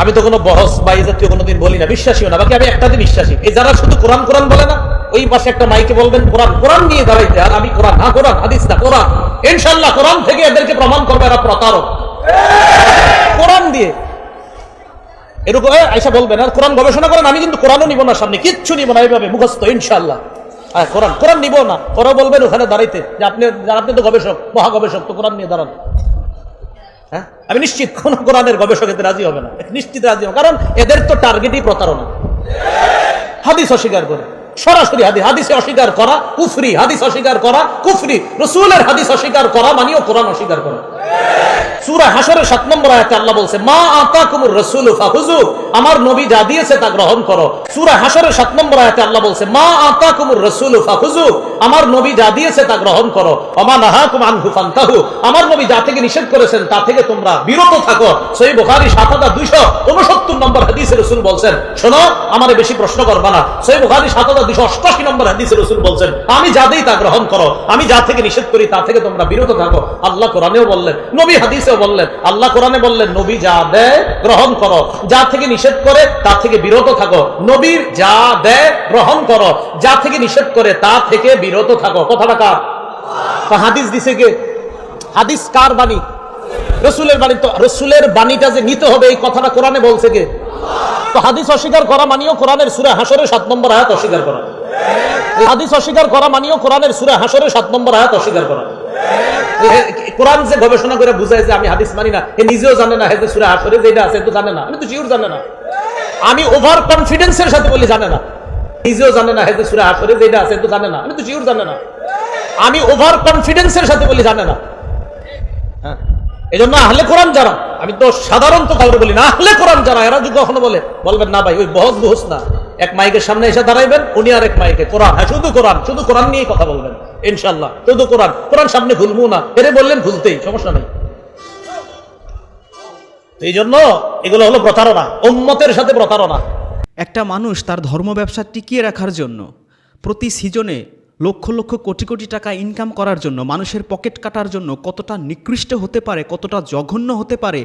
আমি তো কোনো বহস বা এই জাতীয় কোনোদিন বলি না, বিশ্বাসীও না, বাকি আমি একটাতে বিশ্বাসী। এই যারা শুধু কোরআন কোরআন বলে না, ওই পাশে একটা মাইকে বলবেন, কোরআন কোরআন নিয়ে দাঁড়াইতে, আর আমি কোরআন, না কোরআন, হাদিস না, কোরআন। ইনশাল্লাহ কোরআন থেকে এদেরকে প্রমাণ করবে এরা প্রতারক। কোরআন দিয়ে। এরকম আইসা বলবেন, আর কোরআন গবেষণা করেন, আমি কিন্তু কোরআনও নিব না সামনে, কিচ্ছু নিব না এইভাবে মুখস্থ ইনশাল্লাহ হ্যাঁ কোরআন কোরআন নিব না ওরা বলবেন ওখানে দাঁড়াইতে, যে আপনি আপনি তো গবেষক মহা গবেষক তো কোরআন নিয়ে দাঁড়ান। হ্যাঁ? আমি নিশ্চিত কোন কোরআনের গবেষক এতে রাজি হবে না। নিশ্চিত রাজি হবে কারণ এদের তো টার্গেটই প্রতারণা। হাদিস অস্বীকার করে। সরাসরি হাদিস হাদিসে অস্বীকার করা কুফরি। হাদিস অস্বীকার করা কুফরি। রসুলের হাদিস অস্বীকার করা মানিও কোরআন অস্বীকার করা। সূরা হাসরের সাত নম্বর আয়াতে আল্লাহ বলছে, মা আতাকুমুর রাসূল ফাহুজু। আমার নবী যা দিয়েছে তা গ্রহণ করো। সুরা হাসরের সাত নম্বর আয়াতে আল্লাহ বলছে, মা আতা কুমুর রাসূল ফাহুজু। আমার নবী যা দিয়েছে তা গ্রহণ করো। ওমা নাহাকুম আনহু ফান্তাহু। আমার নবী যা থেকে নিষেধ করেছেন, তা থেকে তোমরা বিরত থাকো। সহিহ বুখারী 7269 নম্বর হাদিসে রাসূল বলছেন, শোনো, আমারে বেশি প্রশ্ন করবা না। সহিহ বুখারী 7288 নম্বর হাদিসে রাসূল বলছেন, আমি যা দেই তা গ্রহণ করো। আমি যা থেকে নিষেধ করি, তা থেকে তোমরা বিরত থাকো। আল্লাহ কোরআনেও বললেন, নবী হাদিসেও বললেন, আল্লাহ কোরআনে বললেন, নবী যা দেয় গ্রহণ করো। যা থেকে নিষেধ করে, তা থেকে বিরত থাকো। নবীর যা দেয় গ্রহণ করো। যা থেকে নিষেধ করে, তা থেকে বিরত থাকো কথাটা কার হাদিস দিছে কে? হাদিস কার বাণী? রসুলের বাণী তো রসুলের বাণীটা যে নিতে হবে, এই কথাটা কোরআনে বলছে কে? তো হাদিস অস্বীকার করা মানিও কোরআনের সুরে হাসরের সাত নম্বর আয়াত অস্বীকার করা। হাদিস অস্বীকার করা মানিও কোরআনের সুরে হাসরের সাত নম্বর আয়াত অস্বীকার করা। কোরআন যে গবেষণা করে বুঝায় যে আমি হাদিস মানি না, এ নিজেও জানে না সুরে হাসরে যেটা আছে তো জানে না। আমি তো শিওর জানে না। আমি ওভার কনফিডেন্সের সাথে বলি জানে না। নিজেও জানে না হেতে সুরে হাসরে যেটা আছে তো জানে না। আমি তো শিওর জানে না। আমি ওভার কনফিডেন্সের সাথে বলি, জানে না। হ্যাঁ? এই জন্য আহলে কোরআন যারা, আমি তো সাধারণত বলি না, আহলে কোরআন যারা, এরা যদি কখনো বলে, বলবেন, না ভাই, ওই বহস না। এক মাইকের সামনে এসে দাঁড়াইবেন, উনি আর এক মাইকে, কোরআন হ্যাঁ শুধু কোরআন শুধু কোরআন নিয়েই কথা বলবেন ইনশাল্লাহ শুধু কোরআন। কোরআন সামনে ভুলবো না, এরে বললেন ভুলতেই, সমস্যা নেই। এই জন্য এগুলো হলো প্রতারণা, উম্মতের সাথে প্রতারণা। একটা মানুষ তার ধর্ম ব্যবসা টিকিয়ে রাখার জন্য, প্রতি সিজনে লক্ষ লক্ষ কোটি কোটি টাকা ইনকাম করার জন্য, মানুষের পকেট কাটার জন্য কতটা নিকৃষ্ট হতে পারে, কতটা জঘন্য হতে পারে,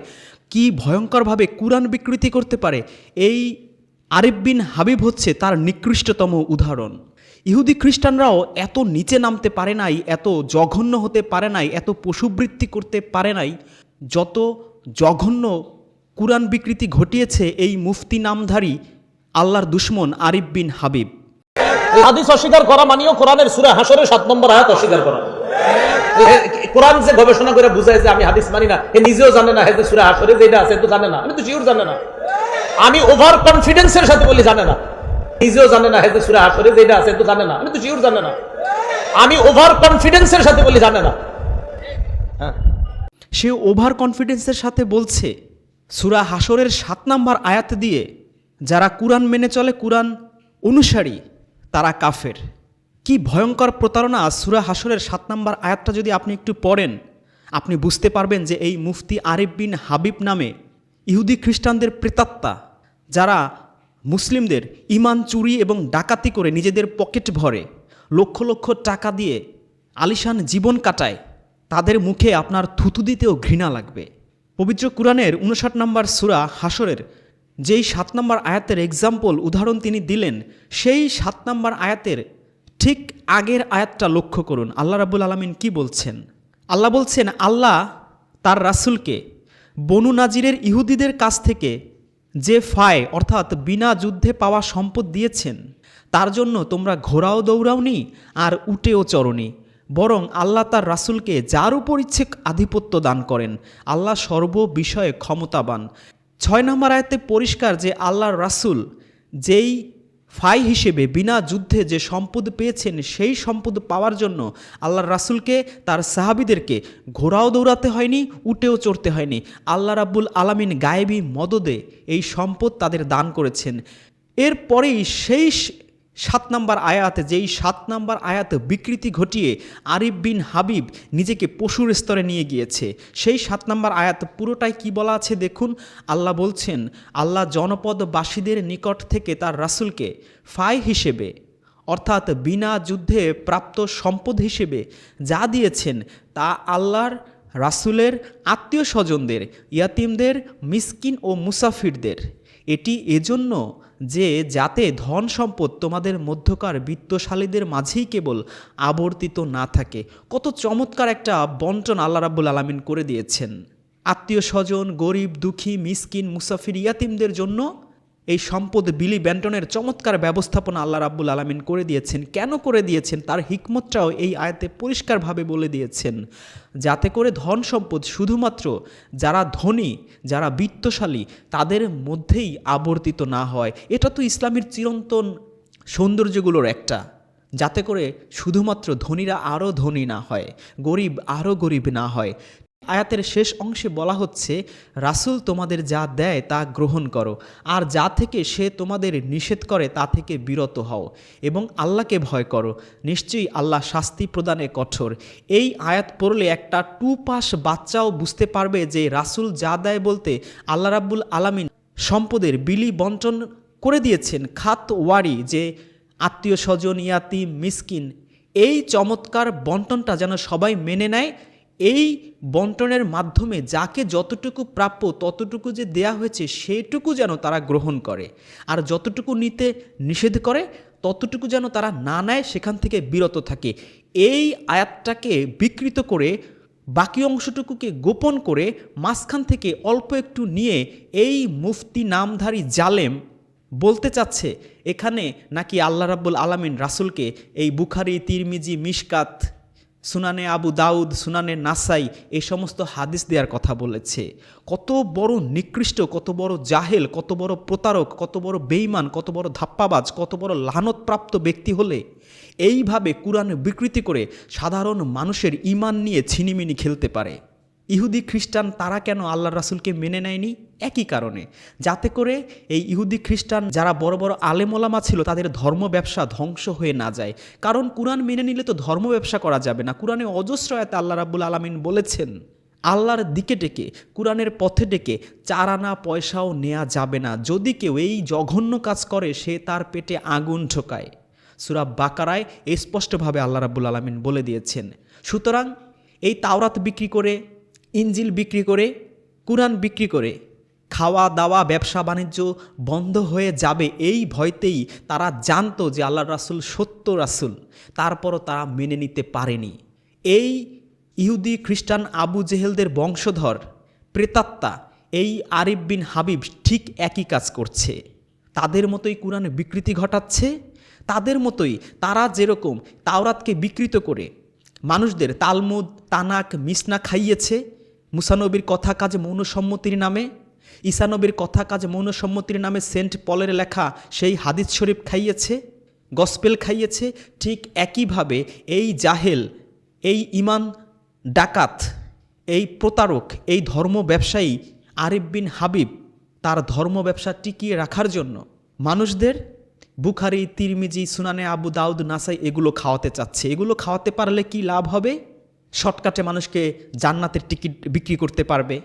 কি ভয়ঙ্করভাবে কুরআন বিকৃতি করতে পারে, এই আরিফ বিন হাবিব হচ্ছে তার নিকৃষ্টতম উদাহরণ। ইহুদি খ্রিস্টানরাও এত নিচে নামতে পারে নাই, এত জঘন্য হতে পারে নাই, এত পশুবৃত্তি করতে পারে নাই, যত জঘন্য কুরআন বিকৃতি ঘটিয়েছে এই মুফতি নামধারী আল্লাহর দুশ্মন আরিফ বিন হাবিব। হাদিস অস্বীকার করা মানিও কোরআনের সুরে হাসরের সাত নম্বর আয়াত অস্বীকার করা। কোরআন যে গবেষণা করে বুঝায় যে আমি হাদিস মানি না এ নিজেও জানে না হেতে সুরে হাসরে যেটা আছে তো জানে না। আমি তো শিওর জানে না। আমি ওভার কনফিডেন্সের সাথে বলি জানে না। নিজেও জানে না হেতে সুরে হাসরে যেটা আছে তো জানে না। আমি তো শিওর জানে না। আমি ওভার কনফিডেন্সের সাথে বলি জানে না। হ্যাঁ। সে ওভার কনফিডেন্সের সাথে বলছে সুরা হাসরের সাত নাম্বার আয়াত দিয়ে যারা কুরআন মেনে চলে, কুরআন অনুসারী, তারা কাফের। কি ভয়ঙ্কর প্রতারণা! সুরা হাসরের সাত নাম্বার আয়াতটা যদি আপনি একটু পড়েন, আপনি বুঝতে পারবেন যে এই মুফতি আরিফ বিন হাবিব নামে ইহুদি খ্রিস্টানদের প্রেতাত্মা, যারা মুসলিমদের ইমান চুরি এবং ডাকাতি করে নিজেদের পকেট ভরে, লক্ষ লক্ষ টাকা দিয়ে আলিশান জীবন কাটায়, তাদের মুখে আপনার থুতু দিতেও ঘৃণা লাগবে। পবিত্র কুরআনের উনষাট নম্বর সুরা হাসরের যেই সাত নম্বর আয়াতের এক্সাম্পল উদাহরণ তিনি দিলেন, সেই সাত নম্বর আয়াতের ঠিক আগের আয়াতটা লক্ষ্য করুন। আল্লাহ রাবুল আলমিন কি বলছেন? আল্লাহ বলছেন, আল্লাহ তার রাসূলকে বনু নাজিরের ইহুদিদের কাছ থেকে যে ফায়, অর্থাৎ বিনা যুদ্ধে পাওয়া সম্পদ দিয়েছেন, তার জন্য তোমরা ঘোড়াও দৌড়াওনি আর উটেও চরনি বরং আল্লাহ তার রাসূলকে যার উপর ইচ্ছে আধিপত্য দান করেন। আল্লাহ সর্ব বিষয়ে ক্ষমতাবান। ছয় নম্বর আয়াতে পরিষ্কার যে আল্লাহর রাসুল যেই ফাই হিসেবে বিনা যুদ্ধে যে সম্পদ পেয়েছেন, সেই সম্পদ পাওয়ার জন্য আল্লাহর রাসুলকে, তার সাহাবিদেরকে ঘোরাও দৌড়াতে হয়নি, উটেও চড়তে হয়নি। আল্লাহ রাব্বুল আলামিন গায়েবী মদদে এই সম্পদ তাদের দান করেছেন। এরপরেই সেই সাত নাম্বার আয়াত, যেই সাত নাম্বার আয়াত বিকৃতি ঘটিয়ে আরিফ বিন হাবিব নিজেকে পশুর স্তরে নিয়ে গিয়েছে, সেই সাত নাম্বার আয়াত পুরোটাই কি বলা আছে দেখুন? আল্লাহ বলছেন, আল্লাহ জনপদবাসীদের নিকট থেকে তার রাসূলকে ফাই হিসেবে, অর্থাৎ বিনা যুদ্ধে প্রাপ্ত সম্পদ হিসেবে যা দিয়েছেন তা আল্লাহর রাসুলের আত্মীয় স্বজনদের, ইয়াতিমদের, মিসকিন ও মুসাফিরদের। এটি এজন্য যে যাতে ধন সম্পদ তোমাদের মধ্যকার বিত্তশালীদের মাঝেই কেবল আবর্তিত না থাকে। কত চমৎকার একটা বন্টন আল্লাহ রাব্বুল আলমিন করে দিয়েছেন। আত্মীয় স্বজন, গরিব, দুঃখী, মিসকিন, মুসাফির, ইয়াতিমদের জন্য এই সম্পদ বিলি ব্যান্টনের চমৎকার ব্যবস্থাপনা আল্লাহ রাব্বুল আলামিন করে দিয়েছেন। কেন করে দিয়েছেন? তার হিকমতটাও এই আয়তে পরিষ্কারভাবে বলে দিয়েছেন। যাতে করে ধন সম্পদ শুধুমাত্র যারা ধনী, যারা বিত্তশালী, তাদের মধ্যেই আবর্তিত না হয়। এটা তো ইসলামের চিরন্তন সৌন্দর্যগুলোর একটা। যাতে করে শুধুমাত্র ধনীরা আরও ধনী না হয়, গরিব আরও গরিব না হয়। আয়াতের শেষ অংশে বলা হচ্ছে, রাসূল তোমাদের যা দেয় তা গ্রহণ করো। আর যা থেকে সে তোমাদের নিষেধ করে, তা থেকে বিরত হও এবং আল্লাহকে ভয় করো। নিশ্চয়ই আল্লাহ শাস্তি প্রদানে কঠোর। এই আয়াত পড়লে একটা টু পাস বাচ্চাও বুঝতে পারবে যে রাসূল যা দেয় বলতে আল্লাহ রাব্বুল আলামিন সম্পদের বিলি বন্টন করে দিয়েছেন, খাত ওয়ারি যে আত্মীয় স্বজন ইয়াতি মিসকিন। এই চমৎকার বন্টনটা যেন সবাই মেনে নেয় এই বন্টনের মাধ্যমে যাকে যতটুকু প্রাপ্য, ততটুকু যে দেয়া হয়েছে, সেটুকু যেন তারা গ্রহণ করে। আর যতটুকু নিতে নিষেধ করে, ততটুকু যেন তারা না নেয়, সেখান থেকে বিরত থাকে। এই আয়াতটাকে বিকৃত করে, বাকি অংশটুকুকে গোপন করে, মাঝখান থেকে অল্প একটু নিয়ে এই মুফতি নামধারী জালেম বলতে চাচ্ছে, এখানে নাকি আল্লাহ রাব্বুল আলামিন রাসুলকে এই বুখারি, তিরমিজি, মিশকাত সুনানে আবু দাউদ, সুনানে নাসাই এই সমস্ত হাদিস দেওয়ার কথা বলেছে। কত বড় নিকৃষ্ট, কত বড় জাহেল, কত বড় প্রতারক, কত বড় বেইমান কত বড় ধাপ্পাবাজ, কত বড় লানতপ্রাপ্ত ব্যক্তি হলে এইভাবে কোরআন বিকৃতি করে সাধারণ মানুষের ইমান নিয়ে ছিনিমিনি খেলতে পারে। ইহুদি খ্রিস্টান তারা কেন আল্লাহ রাসুলকে মেনে নেয়নি? একই কারণে। যাতে করে এই ইহুদি খ্রিস্টান যারা বড় বড় আলেমোলামা ছিল, তাদের ধর্ম ব্যবসা ধ্বংস হয়ে না যায়। কারণ কোরআন মেনে নিলে তো ধর্ম ব্যবসা করা যাবে না। কোরআনে অজস্র আল্লাহ রাব্বুল আলামিন বলেছেন, আল্লাহর দিকে ডেকে, কোরআনের পথে ডেকে চার আনা পয়সাও নেওয়া যাবে না। যদি কেউ এই জঘন্য কাজ করে, সে তার পেটে আগুন ঠোকায়। সুরা বাকারায় স্পষ্টভাবে আল্লাহ রাব্বুল আলামিন বলে দিয়েছেন। সুতরাং এই তাওরাত বিক্রি করে ইঞ্জিল বিক্রি করে, কোরআন বিক্রি করে খাওয়া দাওয়া, ব্যবসা বাণিজ্য বন্ধ হয়ে যাবে। এই ভয়তেই তারা জানতো যে আল্লাহ রাসুল সত্য রাসুল। তারপরও তারা মেনে নিতে পারেনি। এই ইহুদি খ্রিস্টান আবু জেহেলদের বংশধর, প্রেতাত্মা, এই আরিফ বিন হাবিব ঠিক একই কাজ করছে। তাদের মতোই কোরআনে বিকৃতি ঘটাচ্ছে। তাদের মতোই তারা যেরকম তাওরাতকে বিকৃত করে মানুষদের তালমুদ, তানাক, মিসনা খাইয়েছে। মুসানবির কথা কাজ মৌনসম্মতির নামে ঈসানবীর কথা কাজ মৌনসম্মতির নামে সেন্ট পলের লেখা সেই হাদিস শরীফ খাইয়েছে, গসপেল খাইয়েছে, ঠিক একইভাবে এই জাহেল, এই ইমান ডাকাত, এই প্রতারক, এই ধর্ম ব্যবসায়ী আরিফ বিন হাবিব তার ধর্ম ব্যবসা টিকিয়ে রাখার জন্য মানুষদের বুখারি, তিরমিজি, সুনানে আবু দাউদ, নাসাই এগুলো খাওয়াতে চাচ্ছে। এগুলো খাওয়াতে পারলে কি লাভ হবে? শর্টকাটে মানুষকে জান্নাতের টিকিট বিক্রি করতে পারবে।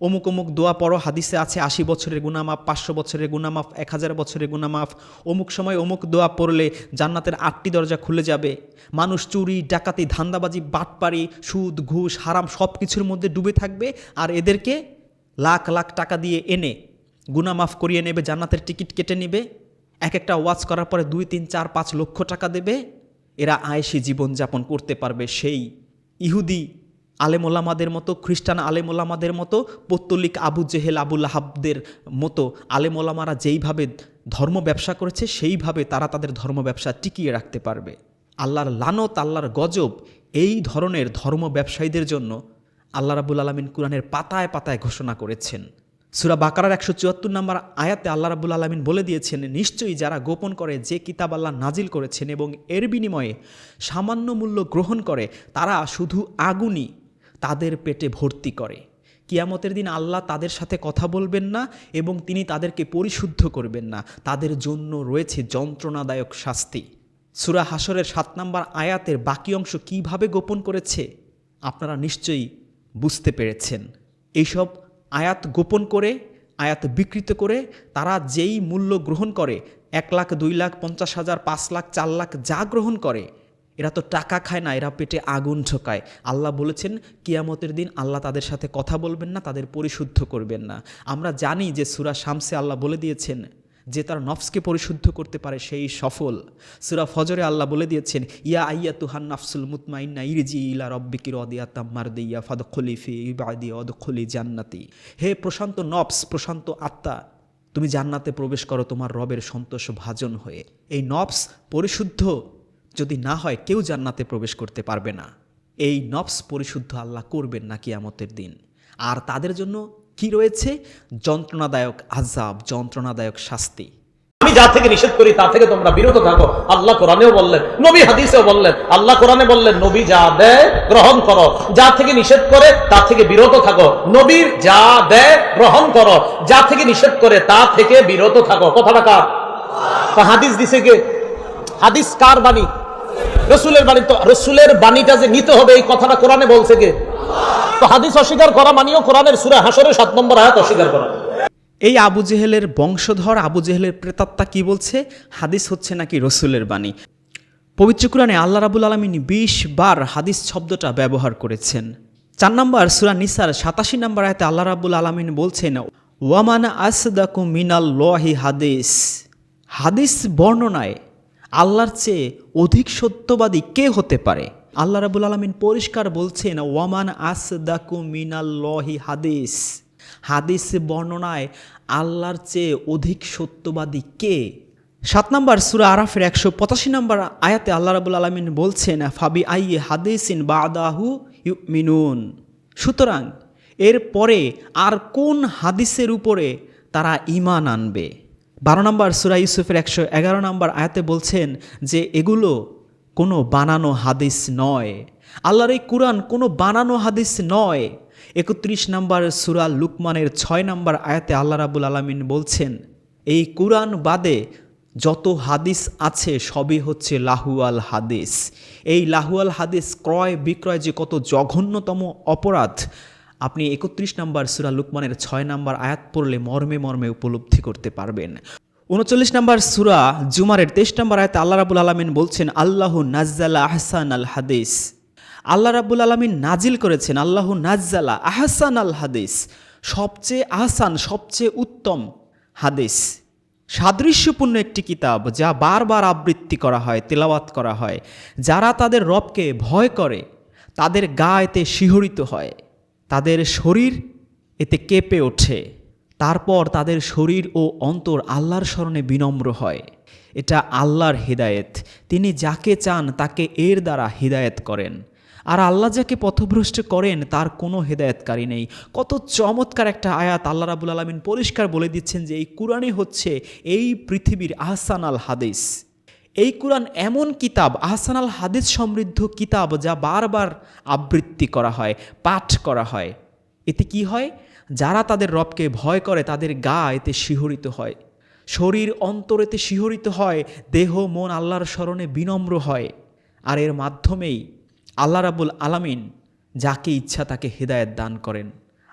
অমুক অমুক দোয়া পড়ো, হাদিসে আছে আশি বছরের গুনামাফ পাঁচশো বছরের গুনামাফ এক হাজার বছরের গুনামাফ অমুক সময় অমুক দোয়া পড়লে জান্নাতের আটটি দরজা খুলে যাবে। মানুষ চুরি, ডাকাতি, ধান্দাবাজি বাটপারি সুদ, ঘুষ, হারাম সব কিছুর মধ্যে ডুবে থাকবে আর এদেরকে লাখ লাখ টাকা দিয়ে এনে গুনামাফ করিয়ে নেবে, জান্নাতের টিকিট কেটে নেবে। এক একটা ওয়াচ করার পরে দুই, তিন, চার, পাঁচ লক্ষ টাকা দেবে। এরা আয়েসি জীবনযাপন করতে পারবে। সেই ইহুদি আলেমোলামাদের মতো, খ্রিস্টান আলেমোলামাদের মতো, পত্তলিক আবু জেহেল আবুল হাবদের মতো আলেমোলামারা যেইভাবে ধর্ম ব্যবসা করেছে, সেইভাবে তারা তাদের ধর্ম ব্যবসা টিকিয়ে রাখতে পারবে। আল্লাহর লানত, আল্লাহর গজব, এই ধরনের ধর্ম ব্যবসায়ীদের জন্য আল্লাহ রাবুল আলমিন কোরআনের পাতায় পাতায় ঘোষণা করেছেন। সুরা বাকারার একশো চুয়াত্তর নম্বর আয়াতে আল্লাহ রাবুল আলমিন বলে দিয়েছেন, নিশ্চয়ই যারা গোপন করে যে কিতাব আল্লাহ নাজিল করেছেন এবং এর বিনিময়ে সামান্য মূল্য গ্রহণ করে, তারা শুধু আগুনই তাদের পেটে ভর্তি করে। কিয়ামতের দিন আল্লাহ তাদের সাথে কথা বলবেন না এবং তিনি তাদেরকে পরিশুদ্ধ করবেন না। তাদের জন্য রয়েছে যন্ত্রণাদায়ক শাস্তি। সুরা হাসরের সাত নম্বর আয়াতের বাকি অংশ কীভাবে গোপন করেছে? আপনারা নিশ্চয়ই বুঝতে পেরেছেন। এইসব আয়াত গোপন করে, আয়াত বিকৃত করে তারা যেই মূল্য গ্রহণ করে, এক লাখ, দুই লাখ, পঞ্চাশ হাজার, পাঁচ লাখ, চার লাখ যা গ্রহণ করে এরা তো টাকা খায় না, এরা পেটে আগুন ঠোকায়। আল্লাহ বলেছেন, কিয়ামতের দিন আল্লাহ তাদের সাথে কথা বলবেন না, তাদের পরিশুদ্ধ করবেন না। আমরা জানি যে সুরা শামসে আল্লাহ বলে দিয়েছেন, যে তার নফসকে পরিশুদ্ধ করতে পারে সেই সফল। সুরা ফজরে আল্লাহ বলে দিয়েছেন, ইয়া আইয়া তুহান নাফসুল মুতমাইন্না ইরজি ইলা রব্বিকির অদিয়া তাম্মার দিয়া ফাদ খলিফি ইবাদি অদ খলি জান্নাতি। হে প্রশান্ত নফস, প্রশান্ত আত্মা, তুমি জান্নাতে প্রবেশ করো তোমার রবের সন্তোষ ভাজন হয়ে। এই নফস পরিশুদ্ধ যদি না হয় কেউ জান্নাতে প্রবেশ করতে পারবে না। এই নফস পরিশুদ্ধ আল্লাহ করবেন না কিয়ামতের দিন। আর তাদের জন্য কি রয়েছে? যন্ত্রণাদায়ক আজাব যন্ত্রণাদায়ক শাস্তি। আমি যা থেকে নিষেধ করি, তা থেকে তোমরা বিরত থাকো। আল্লাহ কোরআনেও বললেন, নবী হাদিসেও বললেন, আল্লাহ কোরআনে বললেন, নবী যা দেয় গ্রহণ করো। যা থেকে নিষেধ করে, তা থেকে বিরত থাকো। নবীর যা দেয় গ্রহণ করো। যা থেকে নিষেধ করে, তা থেকে বিরত থাকো। কথাটা কার? হাদিস দিছে কে? হাদিস কার বাণী? রসুলের বাণী তো রসুলের বাণীটা যে নিতে হবে, এই কথাটা কোরআনে বলছে কে? তো হাদিস অস্বীকার করা মানিও কোরআনের সুরে হাসরের সাত নম্বর আয়াত অস্বীকার করা। এই আবু জেহেলের বংশধর আবু জেহেলের প্রেতাত্মা কি বলছে? হাদিস হচ্ছে নাকি রসুলের বাণী? পবিত্র কুরআনে আল্লাহ রাবুল আলমিন বিশ বার হাদিস শব্দটা ব্যবহার করেছেন। চার নম্বর সুরা নিসার সাতাশি নম্বর আয়তে আল্লাহ রাবুল আলমিন বলছেন ওয়ামান আসদাকু মিনাল লোহি হাদিস। হাদিস বর্ণনায় আল্লাহর চেয়ে অধিক সত্যবাদী কে হতে পারে? আল্লাহ রাবুল আলমিন পরিষ্কার বলছেন, ওয়ামান আসদাকু মিনাল লহি হাদিস। হাদিস বর্ণনায় আল্লাহর চেয়ে অধিক সত্যবাদী কে? সাত নম্বর সুরা আরাফের একশো পঁচাশি নম্বর আয়াতে আল্লাহ রাবুল আলমিন বলছেন, ফাবি আই হাদিসিন বাদাহু মিনুন সুতরাং এরপরে আর কোন হাদিসের উপরে তারা ইমান আনবে? বারো নম্বর সুরা ইউসুফের একশো এগারো নম্বর আয়াতে বলছেন যে এগুলো কোনো বানানো হাদিস নয়। আল্লাহর এই কোরআন কোনো বানানো হাদিস নয়। একত্রিশ নম্বর সুরা লুকমানের ছয় নম্বর আয়াতে আল্লাহ রাবুল আলমিন বলছেন, এই কোরআন বাদে যত হাদিস আছে সবই হচ্ছে লাহুয়াল হাদিস। এই লাহুয়াল হাদিস ক্রয় বিক্রয় যে কত জঘন্যতম অপরাধ আপনি একত্রিশ নম্বর সুরা লুকমানের ছয় নম্বর আয়াত পড়লে মর্মে মর্মে উপলব্ধি করতে পারবেন। উনচল্লিশ নম্বর সুরা জুমারের তেইশ নম্বর আয়াতে আল্লাহ রাবুল আলমিন বলছেন, আল্লাহ নাজ্জালা আহসান আল হাদিস। আল্লাহ রাবুল আলমিন নাজিল করেছেন, আল্লাহ নাজ্জালা আহসান আল হাদিস। সবচেয়ে আহসান, সবচেয়ে উত্তম হাদিস। সাদৃশ্যপূর্ণ একটি কিতাব যা বারবার আবৃত্তি করা হয়, তেলাওয়াত করা হয়। যারা তাদের রবকে ভয় করে, তাদের গা এতে শিহরিত হয়। তাদের শরীর এতে কেঁপে ওঠে। তারপর তাদের শরীর ও অন্তর আল্লাহর স্মরণে বিনম্র হয়। এটা আল্লাহর হিদায়েত। তিনি যাকে চান তাকে এর দ্বারা হিদায়েত করেন। আর আল্লাহ যাকে পথভ্রষ্ট করেন তার কোনো হেদায়তকারী নেই। কত চমৎকার একটা আয়াত আল্লাহ রাবুল আলমিন পরিষ্কার বলে দিচ্ছেন যে এই কোরআনই হচ্ছে এই পৃথিবীর আহসান আল হাদিস। এই কোরআন এমন কিতাব, আহসান আল হাদিস সমৃদ্ধ কিতাব যা বারবার আবৃত্তি করা হয়, পাঠ করা হয়। এতে কি হয়? যারা তাদের রবকে ভয় করে, তাদের গা এতে শিহরিত হয়। শরীর, অন্তর এতে শিহরিত হয়, দেহ, মন আল্লাহর স্মরণে বিনম্র হয়। আর এর মাধ্যমেই আল্লাহ রাবুল আলামিন যাকে ইচ্ছা তাকে হেদায়েত দান করেন।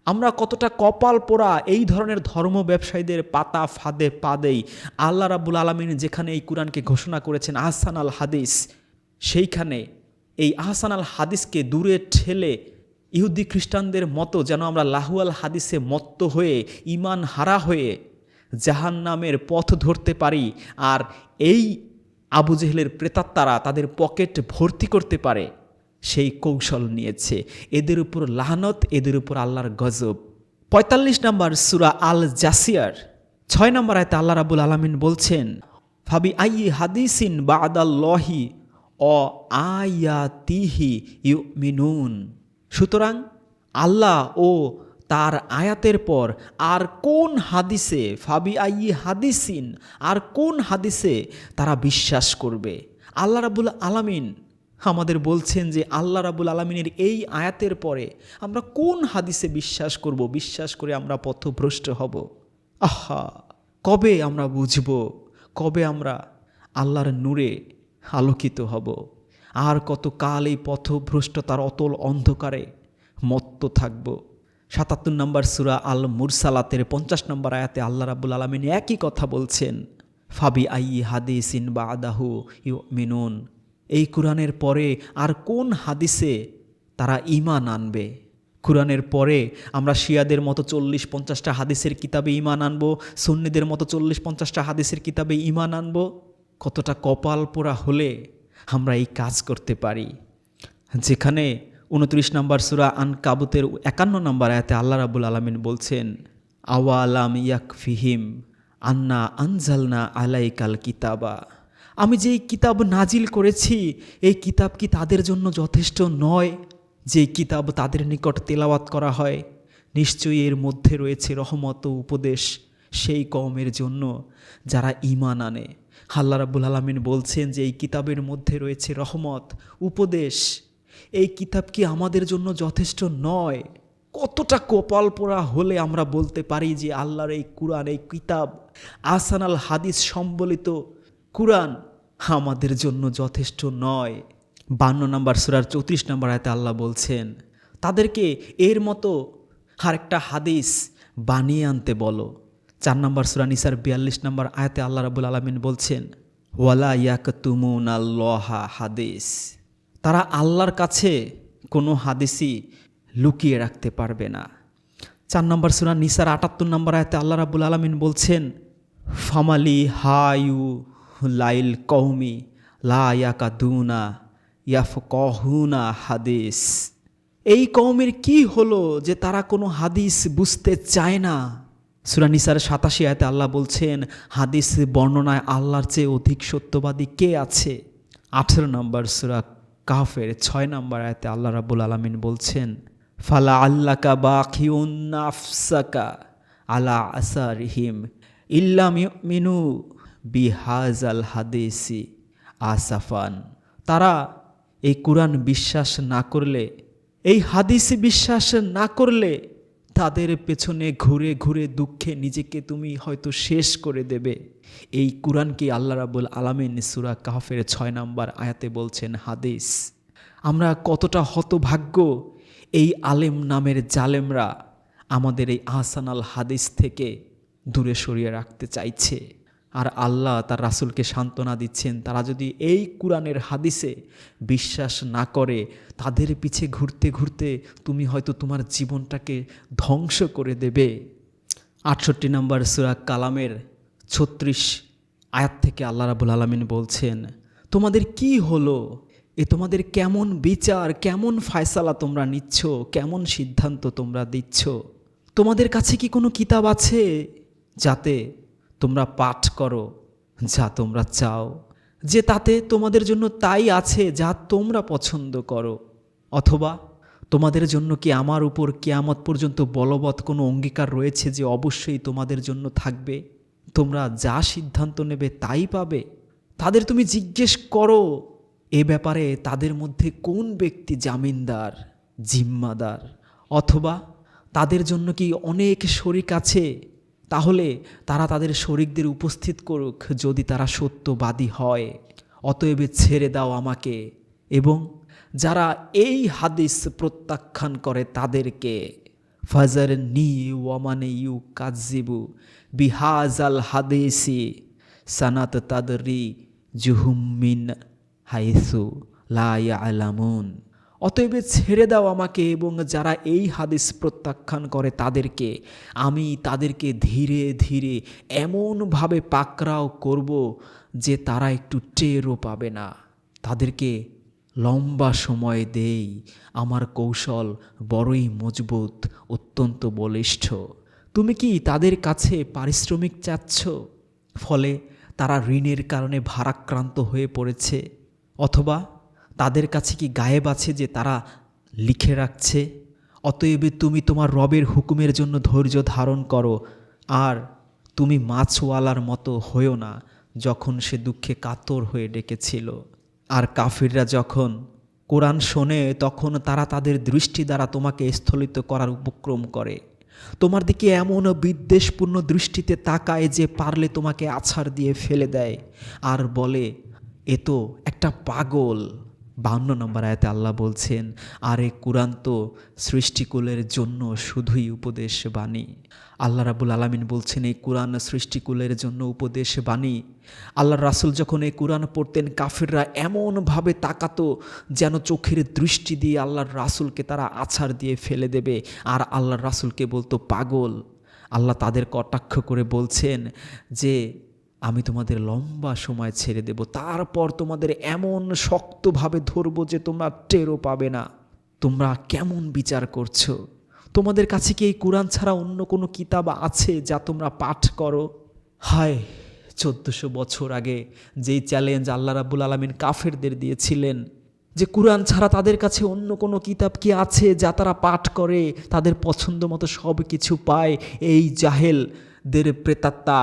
আমরা কতটা কপাল পোড়া এই ধরনের ধর্ম ব্যবসায়ীদের পাতা ফাঁদে পা দেই। আল্লাহ রাবুল আলমিন যেখানে এই কোরআনকে ঘোষণা করেছেন, আহসান আল হাদিস, সেইখানে এই আহসান আল হাদিসকে দূরে ঠেলে ইহুদি খ্রিস্টানদের মতো যেন আমরা লাহুয়াল হাদিসে মত্ত হয়ে ইমান হারা হয়ে জাহান নামের পথ ধরতে পারি আর এই আবু জেহেলের প্রেতাত্মারা তাদের পকেট ভর্তি করতে পারে। সেই কৌশল নিয়েছে। এদের উপর লাহানত, এদের উপর আল্লাহর গজব। পঁয়তাল্লিশ নম্বর সুরা আল জাসিয়ার ছয় নম্বর আয়তে আল্লাহ রাবুল আলমিন বলছেন, ফাবি আই হাদিসিন বা আদাল্লহি অ আয়াতিহি ইউ মিনুন সুতরাং আল্লাহ ও তার আয়াতের পর আর কোন হাদিসে, ফাবি আই হাদিসিন আর কোন হাদিসে তারা বিশ্বাস করবে? আল্লাহ রাবুল আলামিন আমাদের বলছেন যে আল্লাহ রাবুল আলমিনের এই আয়াতের পরে আমরা কোন হাদিসে বিশ্বাস করব? বিশ্বাস করে আমরা পথভ্রষ্ট হব। আহা, কবে আমরা বুঝব? কবে আমরা আল্লাহর নূরে আলোকিত হব? আর কত কাল এই পথভ্রষ্টতার অতল অন্ধকারে মত্ত থাকব? সাতাত্তর নম্বর সুরা আল মুরসালাতের পঞ্চাশ নম্বর আয়াতে আল্লাহ রাবুল আলমিন একই কথা বলছেন, ফাবি আই হাদিস ইন বা আদাহু ইউ মিনুন এই কোরআনের পরে আর কোন হাদিসে তারা ইমান আনবে? কোরআনের পরে আমরা শিয়াদের মতো চল্লিশ পঞ্চাশটা হাদিসের কিতাবে ইমান আনব, সুন্নিদের মতো চল্লিশ পঞ্চাশটা হাদিসের কিতাবে ইমান আনব? কতটা কপাল পোড়া হলে আমরা এই কাজ করতে পারি? যেখানে উনত্রিশ নম্বর সুরা আন কাবুতের একান্ন নম্বর আয়াতে আল্লাহ রাবুল আলমিন বলছেন, আওয়ালাম ইয়াক ফিহিম আন্না আনজালনা আলাইকাল কিতাবা। আমি যেই কিতাব নাজিল করেছি, এই কিতাব কি তাদের জন্য যথেষ্ট নয়? যে কিতাব তাদের নিকট তেলাওয়াত করা হয়, নিশ্চয়ই এর মধ্যে রয়েছে রহমত ও উপদেশ সেই কওমের জন্য যারা ঈমান আনে। আল্লাহ রাব্বুল আলামিন বলছেন যে এই কিতাবের মধ্যে রয়েছে রহমত, উপদেশ। এই কিতাব কি আমাদের জন্য যথেষ্ট নয়? কতটা কপাল পোড়া হলে আমরা বলতে পারি যে আল্লাহর এই কুরআন, এই কিতাব আসান আল হাদিস সম্বলিত কুরআন আমাদের জন্য যথেষ্ট নয়। বান্ন নম্বর সুরার চৌত্রিশ নম্বর আয়তে আল্লাহ বলছেন, তাদেরকে এর মতো আরেকটা হাদিস বানিয়ে আনতে বলো। চার নম্বর সুরা নিসার বিয়াল্লিশ নম্বর আয়াতে আল্লাহ রাবুল আলমিন বলছেন, ওয়ালা ইয়াক তুমুন আল্লাহা হাদিস। তারা আল্লাহর কাছে কোনো হাদিসই লুকিয়ে রাখতে পারবে না। চার নম্বর সুরা নিসার আটাত্তর নম্বর আয়তে আল্লাহ রাবুল আলমিন বলছেন, ফামালি হায়ু লাইল কৌমি দুনা ইয়াফ কহুনা হাদিস। এই কৌমের কি হলো যে তারা কোনো হাদিস বুঝতে চায় না? সুরা নিসার সাতাশি আয়তে আল্লাহ বলছেন, হাদিস বর্ণনায় আল্লাহর চেয়ে অধিক সত্যবাদী কে আছে? আঠেরো নম্বর সুরা কাফের ছয় নম্বর আয়তে আল্লাহ রাবুল আলমিন বলছেন, ফালা আল্লাকা বাকিউন্নাফসাকা আলা আসারিহিম ইল্লাম মিনু বিহাজাল হাদিসি আসাফান। তারা এই কোরআন বিশ্বাস না করলে, এই হাদিস বিশ্বাস না করলে তাদের পেছনে ঘুরে ঘুরে দুঃখে নিজেকে তুমি হয়তো শেষ করে দেবে। এই কোরআনকে আল্লাহ রাবুল আলামিন সুরা কাহফের ছয় নম্বর আয়াতে বলছেন হাদিস? আমরা কতটা হতভাগ্য এই আলেম নামের জালেমরা আমাদের এই আহসান আল হাদিস থেকে দূরে সরিয়ে রাখতে চাইছে। আর আল্লাহ তার রাসুলকে সান্ত্বনা দিচ্ছেন। তারা যদি এই কোরআনের হাদিসে বিশ্বাস না করে, তাদের পিছে ঘুরতে ঘুরতে তুমি হয়তো তোমার জীবনটাকে ধ্বংস করে দেবে। আটষট্টি নম্বর সুরা কালামের ছত্রিশ আয়াত থেকে আল্লাহ রাবুল আলমিন বলছেন, তোমাদের কি হলো? এ তোমাদের কেমন বিচার, কেমন ফায়সালা তোমরা নিচ্ছ, কেমন সিদ্ধান্ত তোমরা দিচ্ছ? তোমাদের কাছে কি কোনো কিতাব আছে? যাতে তোমরা পাঠ করো, যা তোমরা চাও। যে তাতে তোমাদের জন্য তাই আছে, যা তোমরা পছন্দ করো। অথবা তোমাদের জন্য কি আমার উপর কেয়ামত পর্যন্ত বলবৎ কোনো অঙ্গীকার রয়েছে যে অবশ্যই তোমাদের জন্য থাকবে? তোমরা যা সিদ্ধান্ত নেবে তাই পাবে? তাদের তুমি জিজ্ঞেস করো। এ ব্যাপারে তাদের মধ্যে কোন ব্যক্তি জামিনদার, জিম্মাদার? অথবা তাদের জন্য কি অনেক শরিক আছে? তাহলে তারা তাদের শরিকদের উপস্থিত করুক যদি তারা সত্যবাদী হয়। অতএব ছেড়ে দাও আমাকে। এবং যারা এই হাদিস প্রত্যাখ্যান করে তাদেরকে, ফাজার নি ওয়ামানে ইউ কাজিবু বিহাজ আল হাদিসি সানাত তাদরি জুহুমিন হাইসু লা আলামুন অতএব ছেড়ে দাও আমাকে এবং যারা এই হাদিস প্রত্যাখ্যান করে তাদেরকে। আমি তাদেরকে ধীরে ধীরে এমনভাবে পাকরাও করব যে তারা একটু টেরও পাবে না। তাদেরকে লম্বা সময় দেই। আমার কৌশল বড়ই মজবুত, অত্যন্ত বলিষ্ঠ। তুমি কি তাদের কাছে পারিশ্রমিক চাচ্ছ? ফলে তারা ঋণের কারণে ভারাক্রান্ত হয়ে পড়েছে। অথবা তাদের কাছে কি গায়েব আছে যে তারা লিখে রাখছে? অতএব তুমি তোমার রবের হুকুমের জন্য ধৈর্য ধারণ করো, আর তুমি মাছওয়ালার মতো হয়েও না যখন সে দুঃখে কাতর হয়ে ডেকেছিল। আর কাফিররা যখন কোরআন শোনে, তখন তারা তাদের দৃষ্টি দ্বারা তোমাকে স্থলিত করার উপক্রম করে। তোমার দিকে এমন বিদ্বেষপূর্ণ দৃষ্টিতে তাকায় যে পারলে তোমাকে আছাড় দিয়ে ফেলে দেয়। আর বলে, এ তো একটা পাগল। বান্ন নম্বর আয়াতে আল্লাহ বলছেন, আরে কোরআন তো সৃষ্টিকুলের জন্য শুধুই উপদেশ বাণী আল্লাহ রাবুল আলামিন বলছেন, এই কোরআন সৃষ্টিকুলের জন্য উপদেশ বাণী আল্লাহ রাসুল যখন এই কোরআন পড়তেন, কাফিররা এমনভাবে তাকাতো যেন চোখের দৃষ্টি দিয়ে আল্লাহর রাসুলকে তারা আছাড় দিয়ে ফেলে দেবে, আর আল্লাহর রাসুলকে বলতো পাগল। আল্লাহ তাদের কটাক্ষ করে বলছেন যে আমি তোমাদের লম্বা সময় ছেড়ে দেব, তারপর তোমাদের এমন শক্তভাবে ধরবো যে তোমরা টেরও পাবে না। তোমরা কেমন বিচার করছ? তোমাদের কাছে কি এই কোরআন ছাড়া অন্য কোনো কিতাব আছে যা তোমরা পাঠ করো? হায়, চোদ্দশো বছর আগে যেই চ্যালেঞ্জ আল্লাহ রাবুল আলমিন কাফেরদের দিয়েছিলেন, যে কোরআন ছাড়া তাদের কাছে অন্য কোনো কিতাব কি আছে যা তারা পাঠ করে, তাদের পছন্দ মতো সব কিছু পায়, এই জাহেলদের প্রেতাত্মা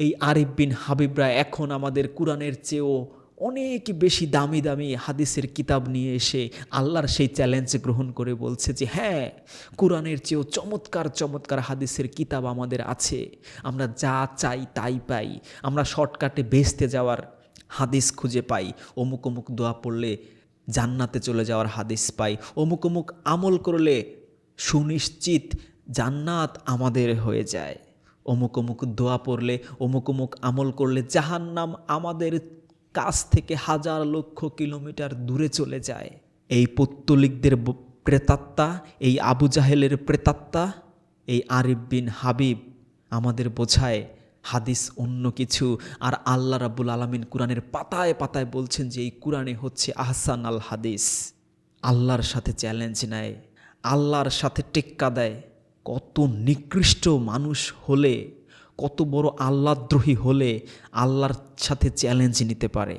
এই আরিফ বিন হাবিবরা এখন আমাদের কোরআনের চেয়েও অনেক বেশি দামি দামি হাদিসের কিতাব নিয়ে এসে আল্লাহর সেই চ্যালেঞ্জ গ্রহণ করে বলছে যে হ্যাঁ কোরআনের চেয়েও চমৎকার চমৎকার হাদিসের কিতাব আমাদের আছে। আমরা যা চাই তাই পাই। আমরা শর্টকাটে বেচতে যাওয়ার হাদিস খুঁজে পাই। অমুক অমুক দোয়া পড়লে জান্নাতে চলে যাওয়ার হাদিস পাই। অমুক অমুক আমল করলে সুনিশ্চিত জান্নাত আমাদের হয়ে যায়। অমুক অমুক দোয়া পড়লে, অমুক অমুক আমল করলে জাহান্নাম আমাদের কাছ থেকে হাজার লক্ষ কিলোমিটার দূরে চলে যায়। এই পত্তলিকদের প্রেতাত্মা, এই আবু জাহেলের প্রেতাত্মা, এই আরিফ বিন হাবিব আমাদের বোঝায় হাদিস অন্য কিছু। আর আল্লাহ রাব্বুল আলমিন কোরআনের পাতায় পাতায় বলছেন যে এই কোরআনে হচ্ছে আহসান আল হাদিস। আল্লাহর সাথে চ্যালেঞ্জ নেয় আল্লাহর সাথে টেক্কা দেয়। কত নিকৃষ্ট মানুষ হলে কত বড় আল্লাদ্রোহী হলে আল্লাহর সাথে চ্যালেঞ্জ নিতে পারে।